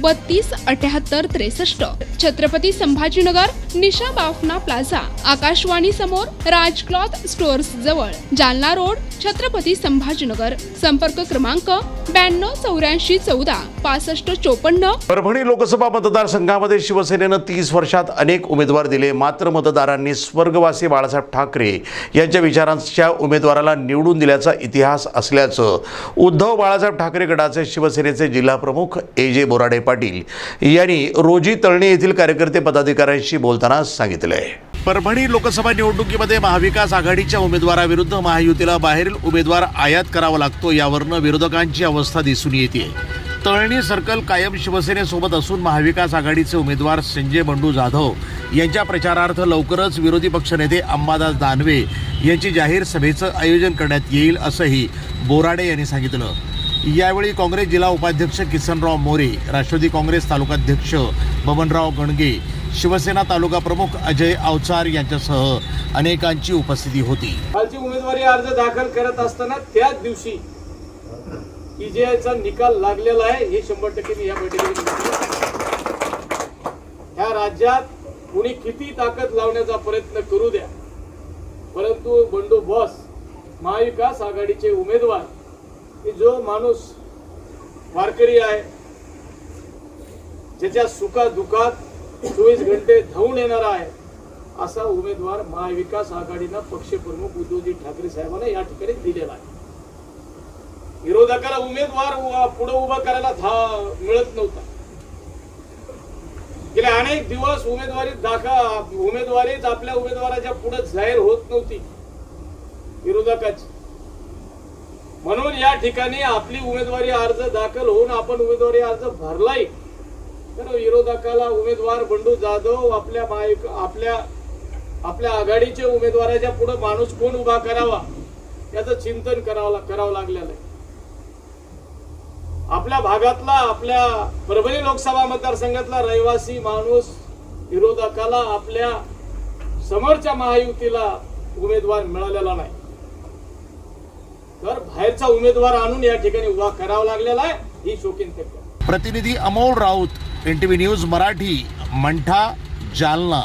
बत्तीस अठ्याहत्तर त्रेसष्ट. छत्रपती संभाजीनगर निशा बाफना प्लाझा. आकाशवाणी समोर राज क्लॉथ स्टोअर्स जवळ. जालना रोड छत्रपती संभाजीनगर. संपर्क क्रमांक ब्याण्णव चौऱ्याऐंशी चौदा पासष्ट चोपन्न. परभणी लोकसभा मतदारसंघामध्ये शिवसेनेनं तीस वर्षात अनेक उमेदवार दिले. मात्र मतदारांनी स्वर्गवासी बाळासाहेब ठाकरे यांच्या विचारांच्या उमेदवाराला निवडून दिल्याचा इतिहास असल्याचं उद्धव बाळासाहेब ठाकरे गटाचे शिवसेनेचे जिल्हाप्रमुख ए जे बोराडे पाटील यांनी रोजी तळणी येथील कार्यकर्ते पदाधिकाऱ्यांशी बोलताना सांगितलं. आहे परभणी लोकसभा निवडणुकीमध्ये महाविकास आघाडीच्या उमेदवाराविरुद्ध महायुतीला बाहेरील उमेदवार आयात करावा लागतो यावरनं विरोधकांची अवस्था दिसून येते. तळणी सर्कल कायम शिवसेनेसोबत असून महाविकास आघाडीचे उमेदवार संजय बंडू जाधव यांच्या प्रचारार्थ लवकरच विरोधी पक्षनेते अंबादास दानवे यांची जाहीर सभेचं आयोजन करण्यात येईल असंही बोराडे यांनी सांगितलं. यावेळी काँग्रेस जिल्हा उपाध्यक्ष किसनराव मोरे राष्ट्रवादी काँग्रेस तालुकाध्यक्ष बबनराव गणगे शिवसेना तालुका प्रमुख अजय अवचार यांच्यासह अनेकांची उपस्थिती होती. कालची उमेदवारी अर्ज दाखल करत असताना त्याच दिवशी ईजेआयचा निकाल लागलेला आहे हे शंभर टक्के मी या बैठकीत ह्या राज्यात कुणी किती ताकद लावण्याचा प्रयत्न करू द्या परंतु बंडू बॉस महाविकास आघाडीचे उमेदवार की जो माणूस वारकरी आहे ज्याच्या सुखा दुखात चोवीस घंटे धावून येणारा आहे असा उमेदवार महाविकास आघाडीनं पक्षप्रमुख उद्धवजी ठाकरे साहेबांना या ठिकाणी दिलेला आहे. विरोधकाला उमेदवार पुढे उभा करायला धा मिळत नव्हता. गेले अनेक दिवस उमेदवारी दाखा उमेदवारीच आपल्या उमेदवाराच्या पुढे जाहीर होत नव्हती. विरोधकाची. म्हणून या ठिकाणी आपली उमेदवारी अर्ज दाखल होऊन आपण उमेदवारी अर्ज भरलाय. तर विरोधकाला उमेदवार बंडू जाधव आपल्या मायक आपल्या आपल्या आघाडीच्या उमेदवाराच्या पुढे माणूस कोण उभा करावा? याचं चिंतन करावं करावं लागलेलं आहे. आपल्या भागातला आपल्या परभणी लोकसभा मतदारसंघातला रहिवासी माणूस विरोधकाला आपल्या समोरच्या महायुतीला उमेदवार मिळालेला नाही. तर बाहेरचा उमेदवार आणून या ठिकाणी उभा करावा लागलेला आहे. ही शोकीन प्रतिनिधी अमोल राऊत एनटीव्ही न्यूज मराठी मंठा जालना.